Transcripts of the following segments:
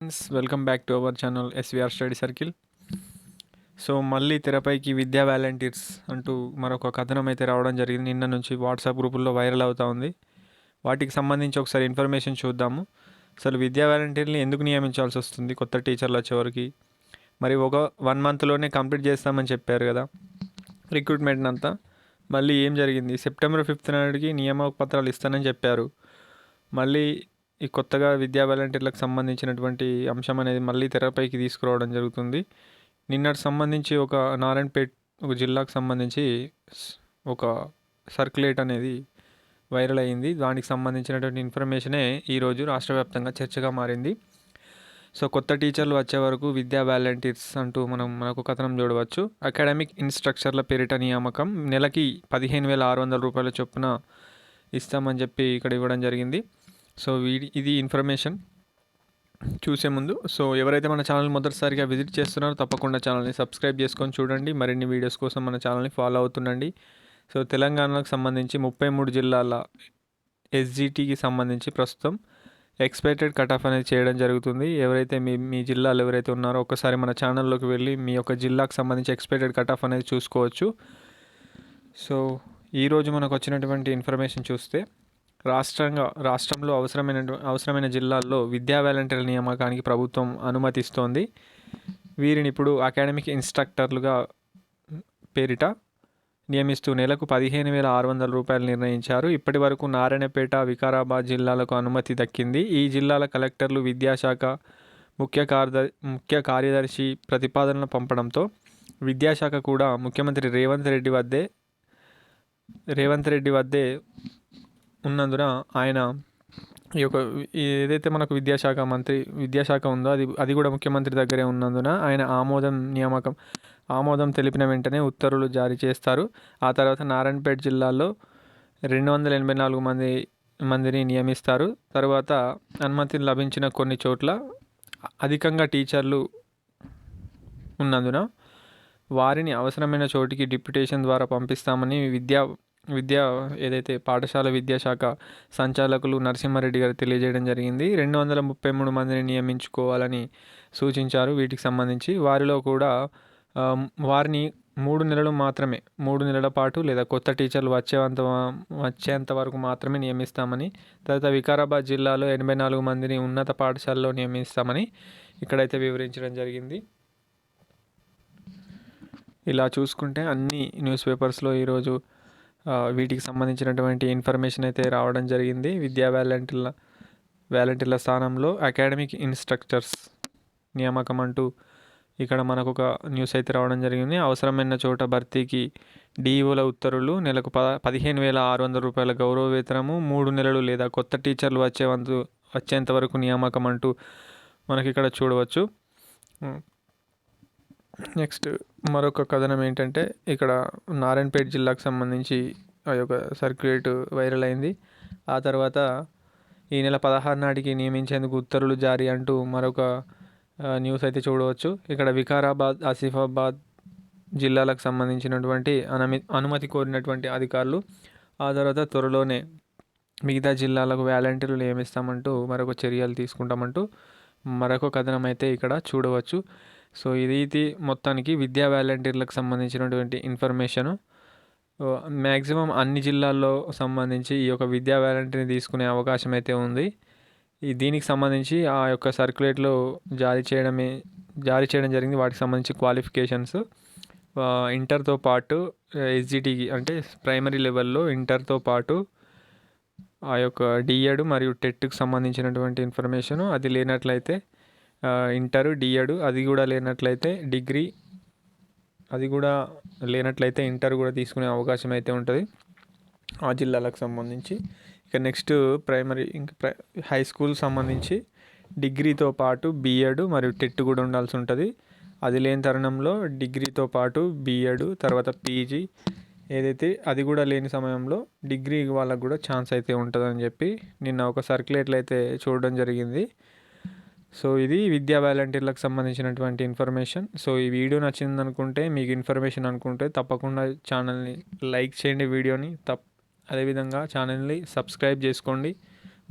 Friends welcome back to our channel SVR study circle. So మళ్ళీ తెరపైకి విద్యా volunteers అంటూ మరొక కథనం అయితే రావడం జరిగింది. నిన్న నుంచి వాట్సాప్ గ్రూపుల్లో వైరల్ అవుతూ ఉంది. వాటికి సంబంధించి ఒకసారి ఇన్ఫర్మేషన్ చూద్దాము. అసలు విద్యా వాలంటీర్ని ఎందుకు నియమించాల్సి వస్తుంది? కొత్త టీచర్లు వచ్చేవరకు. మరి ఒక వన్ మంత్లోనే కంప్లీట్ చేస్తామని చెప్పారు కదా రిక్రూట్మెంట్ అంతా. మళ్ళీ ఏం జరిగింది? సెప్టెంబర్ ఫిఫ్త్ నాటికి నియామక పత్రాలు ఇస్తానని చెప్పారు. మళ్ళీ ఈ కొత్తగా విద్యా వాలంటీర్లకు సంబంధించినటువంటి అంశం అనేది మళ్ళీ తెరపైకి తీసుకురావడం జరుగుతుంది. నిన్నటి సంబంధించి ఒక నారాయణపేట్ ఒక జిల్లాకు సంబంధించి ఒక సర్క్యులేట్ అనేది వైరల్ అయింది. దానికి సంబంధించినటువంటి ఇన్ఫర్మేషనే ఈరోజు రాష్ట్ర వ్యాప్తంగా చర్చగా మారింది. సో కొత్త టీచర్లు వచ్చే వరకు విద్యా వాలంటీర్స్ అంటూ మనం మనకు కథనం చూడవచ్చు. అకాడమిక్ ఇన్స్ట్రక్చర్ల పేరిట నియామకం నెలకి పదిహేను వేల ఆరు వందల రూపాయల చొప్పున ఇస్తామని చెప్పి ఇక్కడ ఇవ్వడం జరిగింది. సో వీడి ఇది ఇన్ఫర్మేషన్ చూసే ముందు. సో ఎవరైతే మన ఛానల్ మొదటిసారిగా విజిట్ చేస్తున్నారో తప్పకుండా ఛానల్ని సబ్స్క్రైబ్ చేసుకొని చూడండి. మరిన్ని వీడియోస్ కోసం మన ఛానల్ని ఫాలో అవుతుండండి. సో తెలంగాణకు సంబంధించి ముప్పై మూడు జిల్లాల ఎస్జిటికి సంబంధించి ప్రస్తుతం ఎక్స్పెక్టెడ్ కట్ ఆఫ్ అనేది చేయడం జరుగుతుంది. ఎవరైతే మీ మీ జిల్లాలో ఎవరైతే ఉన్నారో ఒకసారి మన ఛానల్లోకి వెళ్ళి మీ యొక్క జిల్లాకు సంబంధించి ఎక్స్పెక్టెడ్ కట్ ఆఫ్ అనేది చూసుకోవచ్చు. సో ఈరోజు మనకు వచ్చినటువంటి ఇన్ఫర్మేషన్ చూస్తే రాష్ట్రంగా రాష్ట్రంలో అవసరమైన అవసరమైన జిల్లాల్లో విద్యా వాలంటీర్ల నియామకానికి ప్రభుత్వం అనుమతిస్తోంది. వీరిని ఇప్పుడు అకాడమిక్ ఇన్స్ట్రక్టర్లుగా పేరిట నియమిస్తూ నెలకు పదిహేను వేల ఆరు వందల రూపాయలు నిర్ణయించారు. ఇప్పటి వరకు నారాయణపేట వికారాబాద్ జిల్లాలకు అనుమతి దక్కింది. ఈ జిల్లాల కలెక్టర్లు విద్యాశాఖ ముఖ్య కార్యదర్శి ముఖ్య కార్యదర్శి ప్రతిపాదనలు పంపడంతో విద్యాశాఖ కూడా ముఖ్యమంత్రి రేవంత్ రెడ్డి వద్దే రేవంత్ రెడ్డి వద్దే ఉన్నందున ఆయన ఈ యొక్క ఏదైతే మనకు విద్యాశాఖ మంత్రి విద్యాశాఖ ఉందో అది అది కూడా ముఖ్యమంత్రి దగ్గరే ఉన్నందున ఆయన ఆమోదం నియామకం ఆమోదం తెలిపిన వెంటనే ఉత్తర్వులు జారీ చేస్తారు. ఆ తర్వాత నారాయణపేట జిల్లాలో రెండు వందల ఎనభై నాలుగు మంది మందిని నియమిస్తారు. తర్వాత అనుమతి లభించిన కొన్ని చోట్ల అధికంగా టీచర్లు ఉన్నందున వారిని అవసరమైన చోటికి డిప్యుటేషన్ ద్వారా పంపిస్తామని విద్యా విద్యా ఏదైతే పాఠశాల విద్యాశాఖ సంచాలకులు నరసింహారెడ్డి గారు తెలియజేయడం జరిగింది. రెండు వందల ముప్పై మూడు మందిని నియమించుకోవాలని సూచించారు. వీటికి సంబంధించి వారిలో కూడా వారిని మూడు నెలలు మాత్రమే మూడు నెలల పాటు లేదా కొత్త టీచర్లు వచ్చేంత వచ్చేంత వరకు మాత్రమే నియమిస్తామని తర్వాత వికారాబాద్ జిల్లాలో ఎనభై నాలుగు మందిని ఉన్నత పాఠశాలలో నియమిస్తామని ఇక్కడైతే వివరించడం జరిగింది. ఇలా చూసుకుంటే అన్ని న్యూస్ పేపర్స్లో ఈరోజు వీటికి సంబంధించినటువంటి ఇన్ఫర్మేషన్ అయితే రావడం జరిగింది. విద్యా వ్యాలంటీర్ల వ్యాలంటీర్ల స్థానంలో అకాడమిక్ ఇన్స్ట్రక్టర్స్ నియామకం అంటూ ఇక్కడ మనకు ఒక న్యూస్ అయితే రావడం జరిగింది. అవసరమైన చోట భర్తీకి డిఈఓల ఉత్తర్వులు నెలకు ప పదిహేను వేల ఆరు వందల రూపాయల గౌరవ వేతనము మూడు నెలలు లేదా కొత్త టీచర్లు వచ్చేవంతు వచ్చేంత వరకు నియామకం అంటూ మనకి ఇక్కడ చూడవచ్చు నెక్స్ట్ మరొక కథనం ఏంటంటే ఇక్కడ నారాయణపేట జిల్లాకు సంబంధించి ఆ యొక్క సర్క్యులేట్ వైరల్ అయింది. ఆ తర్వాత ఈ నెల పదహారు నాటికి నియమించేందుకు ఉత్తర్వులు జారీ అంటూ మరొక న్యూస్ అయితే చూడవచ్చు. ఇక్కడ వికారాబాద్ ఆసిఫాబాద్ జిల్లాలకు సంబంధించినటువంటి అనమి అనుమతి కోరినటువంటి అధికారులు ఆ తర్వాత త్వరలోనే మిగతా జిల్లాలకు వాలంటీర్లు నియమిస్తామంటూ మరొక చర్యలు తీసుకుంటామంటూ మరొక కథనం అయితే ఇక్కడ చూడవచ్చు. సో ఇది మొత్తానికి విద్యా వాలంటీర్లకు సంబంధించినటువంటి ఇన్ఫర్మేషను. మ్యాక్సిమం అన్ని జిల్లాల్లో సంబంధించి ఈ యొక్క విద్యా వాలంటీర్ని తీసుకునే అవకాశం అయితే ఉంది. ఈ దీనికి సంబంధించి ఆ యొక్క సర్క్యులేట్లో జారీ చేయడమే జారీ చేయడం జరిగింది. వాటికి సంబంధించి క్వాలిఫికేషన్స్ ఇంటర్తో పాటు ఎస్జిటికి అంటే ప్రైమరీ లెవెల్లో ఇంటర్తో పాటు ఆ యొక్క డిఎడ్ మరియు టెట్కి సంబంధించినటువంటి ఇన్ఫర్మేషను అది లేనట్లయితే ఇంటరు డిఎడ్ అది కూడా లేనట్లయితే డిగ్రీ అది కూడా లేనట్లయితే ఇంటర్ కూడా తీసుకునే అవకాశం అయితే ఉంటుంది. ఆ జిల్లాలకు సంబంధించి. ఇక నెక్స్ట్ ప్రైమరీ ఇంకా ప్రై హై స్కూల్ సంబంధించి డిగ్రీతో పాటు బీఎడ్ మరియు టెట్ కూడా ఉండాల్సి ఉంటుంది. అది లేని తరుణంలో డిగ్రీతో పాటు బీఎడ్ తర్వాత పీజీ ఏదైతే అది కూడా లేని సమయంలో డిగ్రీ వాళ్ళకు కూడా ఛాన్స్ అయితే ఉంటుందని చెప్పి నిన్న ఒక సర్క్యులేట్లు అయితే చూడడం జరిగింది. సో ఇది విద్యా వాలంటీర్లకు సంబంధించినటువంటి ఇన్ఫర్మేషన్. సో ఈ వీడియో నచ్చింది అనుకుంటే మీకు ఇన్ఫర్మేషన్ అనుకుంటే తప్పకుండా ఛానల్ని లైక్ చేయండి వీడియోని. తప్ అదేవిధంగా ఛానల్ని సబ్స్క్రైబ్ చేసుకోండి.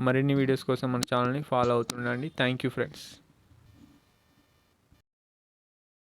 మరిన్ని వీడియోస్ కోసం మన ఛానల్ని ఫాలో అవుతుండండి. Thank you friends.